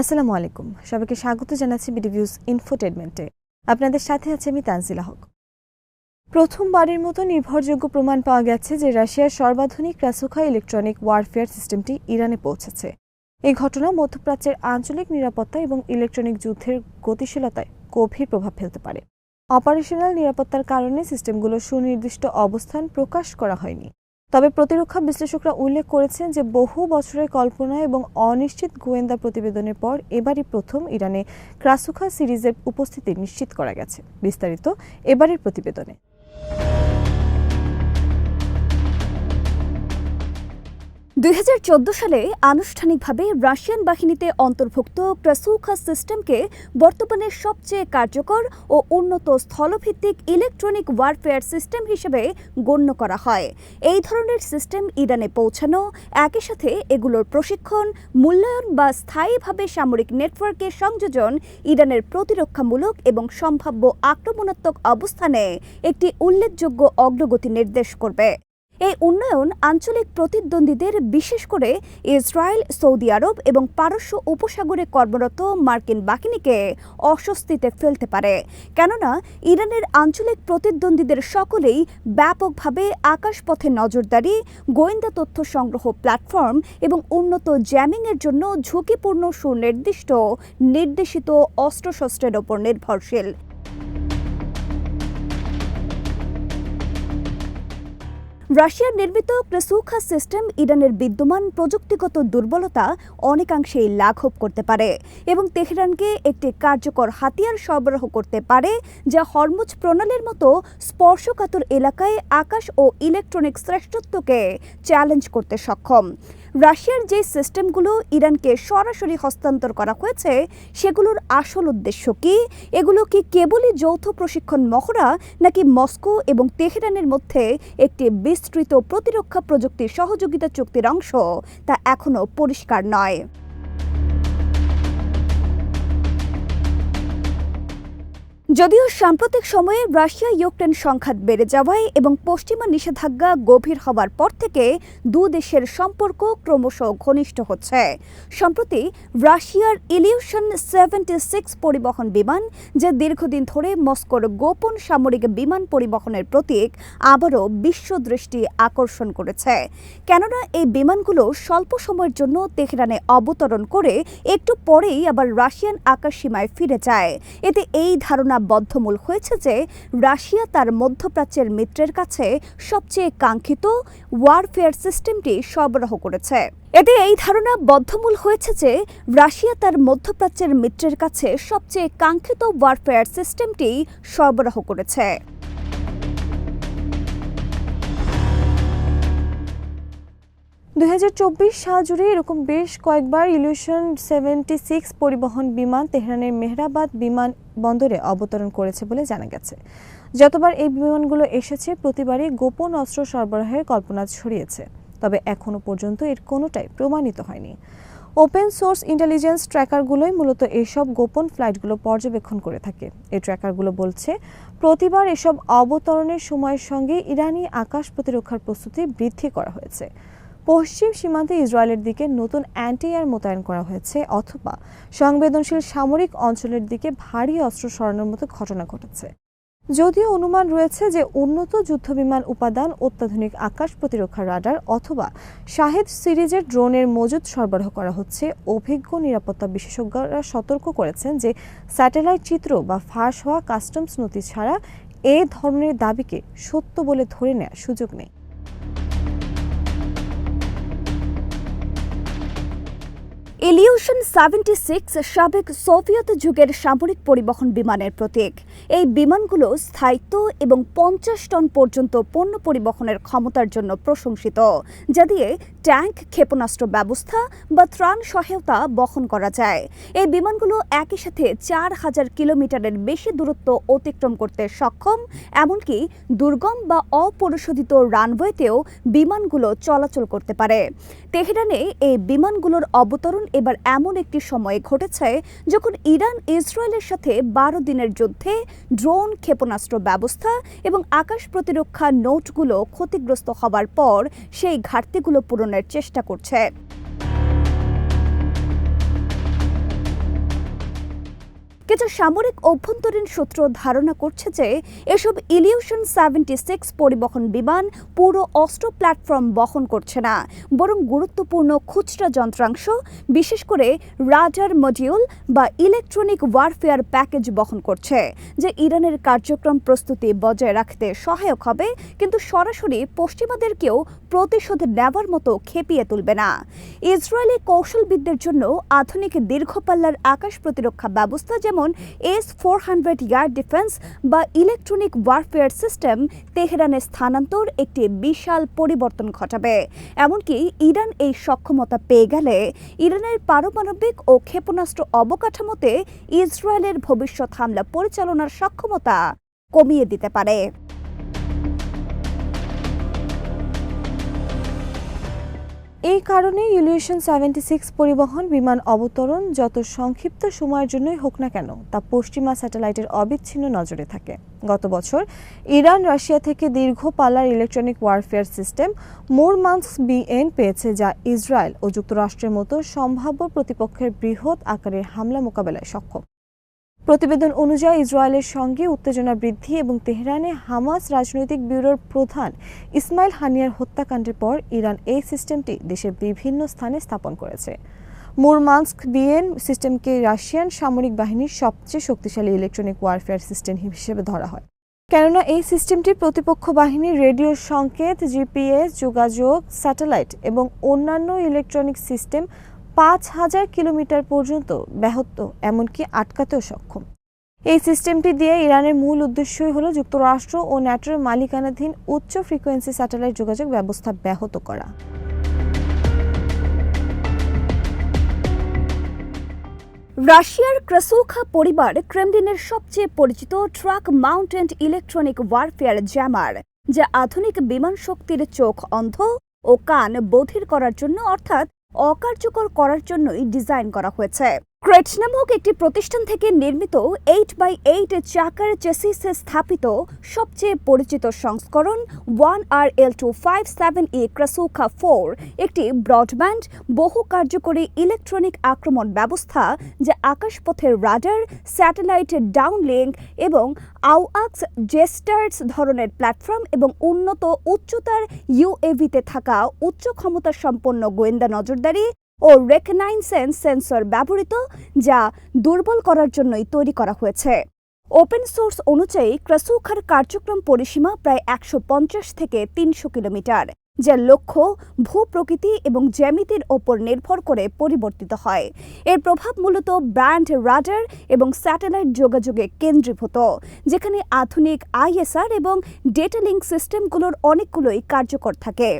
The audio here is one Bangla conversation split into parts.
আসসালামু আলাইকুম। সবাইকে স্বাগত জানাচ্ছি বিডিভিউজ ইনফোটেনমেন্টে আপনাদের সাথে আছে আমি তানজিলা হক। প্রথমবারের মতো নির্ভরযোগ্য প্রমাণ পাওয়া গেছে যে রাশিয়ার সর্বাধুনিক রাসুখা ইলেকট্রনিক ওয়ারফেয়ার সিস্টেমটি ইরানে পৌঁছেছে। এই ঘটনা মধ্যপ্রাচ্যের আঞ্চলিক নিরাপত্তা এবং ইলেকট্রনিক যুদ্ধের গতিশীলতায় গভীর প্রভাব ফেলতে পারে। অপারেশনাল নিরাপত্তার কারণে সিস্টেমগুলো সুনির্দিষ্ট অবস্থান প্রকাশ করা হয়নি। তবে প্রতিরক্ষা বিশ্লেষকরা উল্লেখ করেছেন যে বহু বছরের কল্পনা এবং অনিশ্চিত গোয়েন্দা প্রতিবেদনের পর এবারই প্রথম ইরানে ক্রাসুখা সিরিজের উপস্থিতি নিশ্চিত করা গেছে। বিস্তারিত এবারের প্রতিবেদনে। দুই হাজার চোদ্দ সালে আনুষ্ঠানিকভাবে রাশিয়ান বাহিনীতে অন্তর্ভুক্ত ক্রাসুখা সিস্টেমকে বর্তমানে সবচেয়ে কার্যকর ও উন্নত স্থলভিত্তিক ইলেকট্রনিক ওয়ারফেয়ার সিস্টেম হিসেবে গণ্য করা হয়। এই ধরনের সিস্টেম ইরানে পৌঁছানো, একই সাথে এগুলোর প্রশিক্ষণ, মূল্যায়ন বা স্থায়ীভাবে সামরিক নেটওয়ার্কের সংযোজন ইরানের প্রতিরক্ষামূলক এবং সম্ভাব্য আক্রমণাত্মক অবস্থানে একটি উল্লেখযোগ্য অগ্রগতি নির্দেশ করবে। এই উন্নয়ন আঞ্চলিক প্রতিদ্বন্দ্বীদের, বিশেষ করে ইসরায়েল, সৌদি আরব এবং পারস্য উপসাগরে কর্মরত মার্কিন বাহিনীকে অস্বস্তিতে ফেলতে পারে। কেননা, ইরানের আঞ্চলিক প্রতিদ্বন্দ্বীদের সকলেই ব্যাপকভাবে আকাশপথে নজরদারি, গোয়েন্দা তথ্য সংগ্রহ প্ল্যাটফর্ম এবং উন্নত জ্যামিংয়ের জন্য ঝুঁকিপূর্ণ সুনির্দিষ্ট, নির্দেশিত অস্ত্রশস্ত্রের ওপর নির্ভরশীল। রাশিয়ার নির্মিত ক্রেসুখা সিস্টেম ইরানের বিদ্যমান প্রযুক্তিগত দুর্বলতা অনেকাংশেই লাঘব করতে পারে এবং তেহরানকে একটি কার্যকর হাতিয়ার সরবরাহ করতে পারে, যা হরমুজ প্রণালীর মতো স্পর্শকাতর এলাকায় আকাশ ও ইলেকট্রনিক শ্রেষ্ঠত্বকে চ্যালেঞ্জ করতে সক্ষম। রাশিয়ার যে সিস্টেমগুলো ইরানকে সরাসরি হস্তান্তর করা হয়েছে, সেগুলোর আসল উদ্দেশ্য কি? এগুলো কি কেবলই যৌথ প্রশিক্ষণ মহড়া, নাকি মস্কো এবং তেহরানের মধ্যে একটি বিস্তৃত প্রতিরক্ষা প্রযুক্তি সহযোগিতা চুক্তির অংশ, তা এখনও পরিষ্কার নয়? যদিও সাম্প্রতিক সময়ে রাশিয়া ইউক্রেন সংঘাত বেড়ে যাওয়ায় এবং পশ্চিমা নিষেধাজ্ঞা গভীর হওয়ার পর থেকে দু দেশের সম্পর্ক ক্রমশ ঘনিষ্ঠ হচ্ছে। সম্প্রতি রাশিয়ার ইলিউশন সেভেন্টি সিক্স পরিবহন বিমান, যা দীর্ঘদিন ধরে মস্কোর গোপন সামরিক বিমান পরিবহনের প্রতীক, আবারও বিশ্ব দৃষ্টি আকর্ষণ করেছে। কেননা এই বিমানগুলো স্বল্প সময়ের জন্য তেহরানে অবতরণ করে একটু পরেই আবার রাশিয়ান আকাশসীমায় ফিরে যায়। এতে এই ধারণা বদ্ধমূল হয়েছে যে রাশিয়া তার মধ্যপ্রাচ্যের মিত্রের কাছে সবচেয়ে কাঙ্ক্ষিত ওয়ারফেয়ার সিস্টেমটি সরবরাহ করেছে। এতে এই ধারণা বদ্ধমূল হয়েছে যে রাশিয়া তার মধ্যপ্রাচ্যের মিত্রের কাছে সবচেয়ে কাঙ্ক্ষিত ওয়ারফেয়ার সিস্টেমটি সরবরাহ করেছে। দুই সাল জুড়ে এরকম বেশ কয়েকবার ইলিউশন সেভেন্টি সিক্স পরিবহন বিমান তেহরানের মেহরাবাদ বিমান বন্দরে অবতরণ করেছে বলে জানা গেছে। যতবার এই বিমানগুলো এসেছে, প্রতিবারই গোপন অস্ত্র সরবরাহের কল্পনা ছড়িয়েছে। তবে এখনও পর্যন্ত এর কোনোটাই প্রমাণিত হয়নি। ওপেন সোর্স ইন্টেলিজেন্স ট্র্যাকারগুলোই মূলত এসব গোপন ফ্লাইটগুলো পর্যবেক্ষণ করে থাকে। এই ট্র্যাকারগুলো বলছে, প্রতিবার এসব অবতরণের সময়ের সঙ্গে ইরানি আকাশ প্রতিরক্ষার প্রস্তুতি বৃদ্ধি করা হয়েছে। পশ্চিম সীমান্তে ইসরায়েলের দিকে নতুন অ্যান্টি এয়ার মোতায়েন করা হয়েছে অথবা সংবেদনশীল সামরিক অঞ্চলের দিকে ভারী অস্ত্র সরানোর মতো ঘটনা ঘটেছে। যদিও অনুমান রয়েছে যে উন্নত যুদ্ধবিমান উপাদান, অত্যাধুনিক আকাশ প্রতিরক্ষা রাডার অথবা শাহেদ সিরিজের ড্রোনের মজুদ সরবরাহ করা হচ্ছে, অভিজ্ঞ নিরাপত্তা বিশেষজ্ঞরা সতর্ক করেছেন যে স্যাটেলাইট চিত্র বা ফাঁস হওয়া কাস্টমস নথি ছাড়া এ ধরনের দাবিকে সত্য বলে ধরে নেওয়ার সুযোগ নেই। ইলিউশন সেভেন্টি সিক্স সাবেক সোভিয়েত যুগের সামরিক পরিবহন বিমানের প্রতীক। এই বিমানগুলো স্থায়িত্ব এবং পঞ্চাশ টন পর্যন্ত পণ্য পরিবহনের ক্ষমতার জন্য প্রশংসিত, যা দিয়ে ট্যাঙ্ক ক্ষেপণাস্ত্র ব্যবস্থা বা ত্রাণ সহায়তা বহন করা যায়। এই বিমানগুলো একই সাথে চার হাজার কিলোমিটারের বেশি দূরত্ব অতিক্রম করতে সক্ষম, এমনকি দুর্গম বা অপরিশোধিত রানওয়েতেও বিমানগুলো চলাচল করতে পারে। তেহরানে এই বিমানগুলোর অবতরণ এবার এমন একটি সময়ে ঘটেছে যখন ইরান ইসরায়েলের সাথে বারো দিনের যুদ্ধে ড্রোন ক্ষেপণাস্ত্র ব্যবস্থা এবং আকাশ প্রতিরক্ষা নোটগুলো ক্ষতিগ্রস্ত হবার পর সেই ঘাটতিগুলো পূরণের চেষ্টা করছে। কিছু সামরিক অভ্যন্তরীণ সূত্র ধারণা করছে যে এসব ইলিউশন সেভেন্টি সিক্স পরিবহন বিমান পুরো অস্ত্র প্ল্যাটফর্ম বহন করছে না, বরং গুরুত্বপূর্ণ খুচরা যন্ত্রাংশ, বিশেষ করে রাডার মডিউল বা ইলেকট্রনিক ওয়ারফেয়ার প্যাকেজ বহন করছে, যে ইরানের কার্যক্রম প্রস্তুতি বজায় রাখতে সহায়ক হবে, কিন্তু সরাসরি পশ্চিমাদেরকেও প্রতিশোধ নেওয়ার মতো খেপিয়ে তুলবে না। ইসরায়েলি কৌশলবিদদের জন্য আধুনিক দীর্ঘপাল্লার আকাশ প্রতিরক্ষা ব্যবস্থা যেমন S four hundred air defence বা ইলেকট্রনিক ওয়ারফেয়ার সিস্টেম তেহরানের স্থানান্তর একটি বিশাল পরিবর্তন ঘটাবে। এমনকি ইরান এই সক্ষমতা পেয়ে গেলে ইরানের পারমাণবিক ও ক্ষেপণাস্ত্র অবকাঠামোতে ইসরায়েলের ভবিষ্যৎ হামলা পরিচালনার সক্ষমতা কমিয়ে দিতে পারে। এই কারণে ইলিউশন সেভেন্টি সিক্স পরিবহন, বিমান অবতরণ যত সংক্ষিপ্ত সময়ের জন্যই হোক না কেন, তা পশ্চিমা স্যাটেলাইটের অবিচ্ছিন্ন নজরে থাকে। গত বছর ইরান, রাশিয়া থেকে দীর্ঘ পাল্লার electronic warfare system Murmansk BN পেয়েছে, যা ইসরায়েল ও যুক্তরাষ্ট্রের মতো সম্ভাব্য প্রতিপক্ষের বৃহৎ আকারের হামলা মোকাবেলায় সক্ষম। প্রতিবেদন অনুযায়ী ইসরায়েলের সঙ্গে উত্তেজনা বৃদ্ধি এবং তেহরানে হামাস রাজনৈতিক ব্যুরোর প্রধান ইসমাইল হানিয়ার হত্যাকাণ্ডের পর ইরান এই সিস্টেমটি দেশের বিভিন্ন স্থানে স্থাপন করেছে। মুরমান্স্ক বিএন সিস্টেমকে রাশিয়ান সামরিক বাহিনীর সবচেয়ে শক্তিশালী ইলেকট্রনিক ওয়ারফেয়ার সিস্টেম হিসেবে ধরা হয়। কেননা এই সিস্টেমটি প্রতিপক্ষ বাহিনীর রেডিও সংকেত, জিপিএস, যোগাযোগ, স্যাটেলাইট এবং অন্যান্য ইলেকট্রনিক সিস্টেম পাঁচ হাজার কিলোমিটার পর্যন্ত ব্যাহত, এমনকি আটকাতেও সক্ষম। এই সিস্টেমটি দিয়ে ইরানের মূল উদ্দেশ্যই হলো যুক্তরাষ্ট্র ও ন্যাটোর মালিকানাধীন উচ্চ ফ্রিকোয়েন্সি স্যাটেলাইট যোগাযোগ ব্যবস্থা ব্যাহত করা। রাশিয়ার ক্রাসোখা পরিবার ক্রেমলিনের সবচেয়ে পরিচিত truck mounted electronic warfare jammer, যা আধুনিক বিমান শক্তির চোখ, অন্ধ ও কান বধির করার জন্য অর্থাৎ অকার্যকর করার জন্যই ডিজাইন করা হয়েছে। ক্রেট নামক একটি প্রতিষ্ঠান থেকে নির্মিত এইট বাই এইট চাকার চেসিসে স্থাপিত সবচেয়ে পরিচিত সংস্করণ one R L two five seven E Krasukha four একটি ব্রডব্যান্ড বহু কার্যকরী ইলেকট্রনিক আক্রমণ ব্যবস্থা যা আকাশপথের রাডার স্যাটেলাইট ডাউনলিঙ্ক এবং আউআক্স জেস্টার্স ধরনের প্ল্যাটফর্ম এবং উন্নত উচ্চতার ইউএভিতে থাকা উচ্চ ক্ষমতা সম্পন্ন গোয়েন্দা নজরদারি ও রেকনাইনসেন্স সেন্সর ব্যবহৃত, যা দুর্বল করার জন্যই তৈরি করা হয়েছে। ওপেন সোর্স অনুযায়ী ক্রাসুখার কার্যক্রম পরিসীমা প্রায় একশো পঞ্চাশ থেকে তিনশো কিলোমিটার, যার লক্ষ্য ভূপ্রকৃতি এবং জ্যামিতির ওপর নির্ভর করে পরিবর্তিত হয়। এর প্রভাব মূলত ব্র্যান্ড রাডার এবং স্যাটেলাইট যোগাযোগে কেন্দ্রীভূত, যেখানে আধুনিক আইএসআর এবং ডেটা লিঙ্ক সিস্টেমগুলোর অনেকগুলোই কার্যকর থাকে।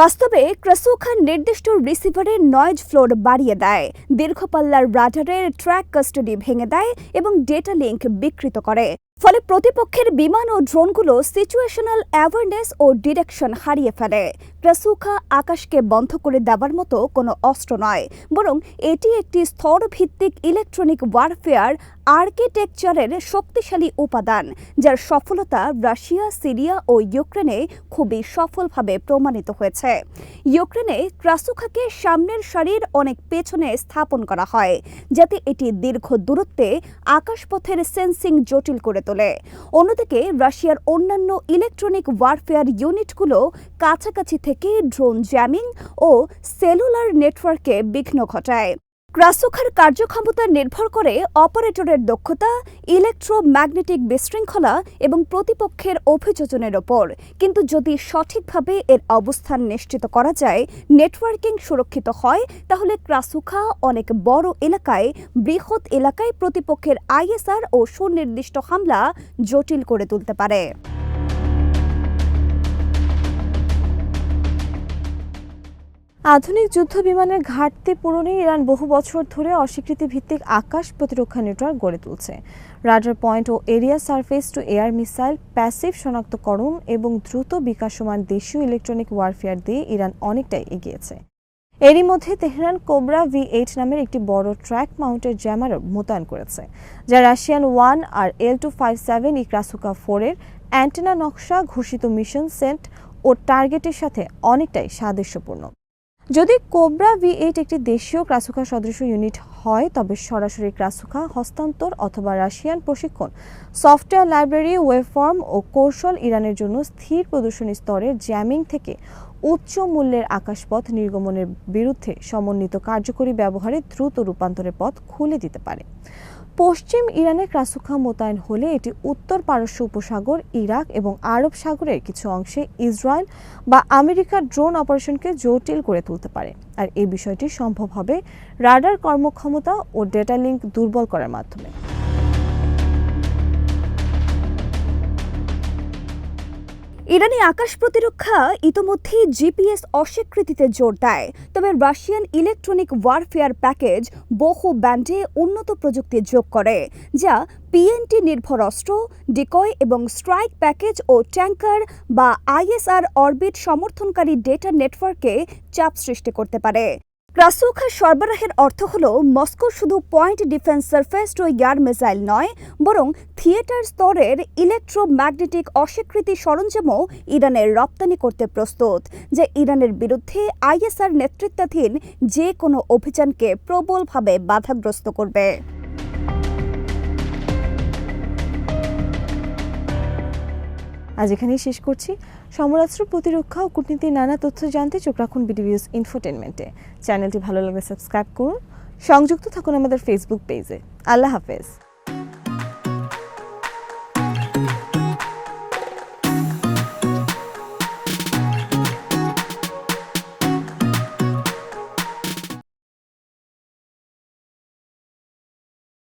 বাস্তবে ক্রাসোখা নির্দিষ্ট রিসিভারের নয়েজ ফ্লোর বাড়িয়ে দেয়। দীর্ঘপাল্লার রাডারের ট্র্যাক কাস্টডি ভেঙে দেয় এবং ডেটা লিঙ্ক বিকৃত করে। ফলে প্রতিপক্ষের বিমান ও ড্রোনগুলো সিচুয়েশনাল অ্যাওয়ারনেস ও ডিরেকশন হারিয়ে ফেলে। ক্রাসুখা আকাশকে বন্ধ করে দেওয়ার মতো কোনো অস্ত্র নয়, বরং এটি একটি স্তরভিত্তিক ইলেকট্রনিক ওয়ারফেয়ার আর্কিটেকচারের শক্তিশালী উপাদান, যার সফলতা রাশিয়া, সিরিয়া ও ইউক্রেনে খুবই সফলভাবে প্রমাণিত হয়েছে। ইউক্রেনে ক্রাসুখাকে সামনের সারির অনেক পেছনে স্থাপন করা হয়, যাতে এটি দীর্ঘ দূরত্বে আকাশপথের সেন্সিং জটিল করে তোলে। অন্যদিকে, রাশিয়ার অন্যান্য ইলেকট্রনিক ওয়ারফেয়ার ইউনিটগুলো কাছাকাছি থেকে ড্রোন জ্যামিং ও সেলুলার নেটওয়ার্কে বিঘ্ন ঘটায়। ক্রাসুখার কার্যক্ষমতা নির্ভর করে অপারেটরের দক্ষতা, ইলেকট্রোম্যাগনেটিক বিশৃঙ্খলা এবং প্রতিপক্ষের অভিযোজনের ওপর। কিন্তু যদি সঠিকভাবে এর অবস্থান নিশ্চিত করা যায়, নেটওয়ার্কিং সুরক্ষিত হয়, তাহলে ক্রাসুখা অনেক বড় এলাকায়, বৃহৎ এলাকায় প্রতিপক্ষের আইএসআর ও সুনির্দিষ্ট হামলা জটিল করে তুলতে পারে। আধুনিক যুদ্ধ বিমানের ঘাটতি পূরণে ইরান বহু বছর ধরে অস্বীকৃতি ভিত্তিক আকাশ প্রতিরক্ষা নেটওয়ার্ক গড়ে তুলছে। Radar point O area surface to air missile, passive শনাক্তকরণ এবং দ্রুত বিকাশমান দেশীয় ইলেকট্রনিক ওয়ারফেয়ার দিয়ে ইরান অনেকটাই এগিয়েছে। এরই মধ্যে তেহরান কোবরা ভি এইট নামের একটি বড় ট্র্যাক মাউন্টের জ্যামার মোতায়েন করেছে, যা Russian one R L two five seven E Krasukha ফোরের অ্যান্টেনা নকশা, ঘোষিত মিশন, সেন্ট ও টার্গেটের সাথে অনেকটাই সাদৃশ্যপূর্ণ। যদি কোবরা ভি এইট একটি দেশীয় ক্রাসুকা সদৃশ ইউনিট হয়, তবে সরাসরি ক্রাসুকা, হস্তান্তর অথবা রাশিয়ান প্রশিক্ষণ, সফটওয়্যার লাইব্রেরি, ওয়েবফর্ম ও কৌশল ইরানের জন্য স্থির প্রদর্শনী স্তরের জ্যামিং থেকে উচ্চ মূল্যের আকাশপথ নির্গমনের বিরুদ্ধে সমন্বিত কার্যকরী ব্যবহারে দ্রুত রূপান্তরের পথ খুলে দিতে পারে। পশ্চিম ইরানে ক্রাসুখা মোতায়েন হলে এটি উত্তর পারস্য উপসাগর, ইরাক এবং আরব সাগরের কিছু অংশে ইসরায়েল বা আমেরিকার ড্রোন অপারেশনকে জটিল করে তুলতে পারে। আর এই বিষয়টি সম্ভব হবে রাডার কর্মক্ষমতা ও ডেটা লিঙ্ক দুর্বল করার মাধ্যমে। ইরানি আকাশ প্রতিরক্ষা ইতোমধ্যেই জিপিএস অস্বীকৃতিতে জোর দেয়। তবে রাশিয়ান ইলেকট্রনিক ওয়ারফেয়ার প্যাকেজ বহু ব্যান্ডে উন্নত প্রযুক্তি যোগ করে, যা পিএনটি নির্ভর অস্ত্র, ডিকয় এবং স্ট্রাইক প্যাকেজ ও ট্যাঙ্কার বা আইএসআর অরবিট সমর্থনকারী ডেটা নেটওয়ার্কে চাপ সৃষ্টি করতে পারে। ক্রাসুখা সরবরাহের অর্থ হল, মস্কো শুধু point defence surface to air missile নয়, বরং থিয়েটার স্তরের ইলেকট্রোম্যাগনেটিক অস্বীকৃতি সরঞ্জামও ইরানের রপ্তানি করতে প্রস্তুত, যা ইরানের বিরুদ্ধে আইএসআর নেতৃত্বাধীন যে কোনো অভিযানকে প্রবলভাবে বাধাগ্রস্ত করবে। আজ এখানেই শেষ করছি। সমরাস্ত্র প্রতিরক্ষা ও কূটনীতির নানা তথ্য জানতে চোখ রাখুন বিডিভিউস ইনফোটেনমেন্টে চ্যানেলটি ভালো লাগলে সাবস্ক্রাইব করুন। সংযুক্ত থাকুন আমাদের ফেসবুক পেজে আল্লাহ হাফেজ।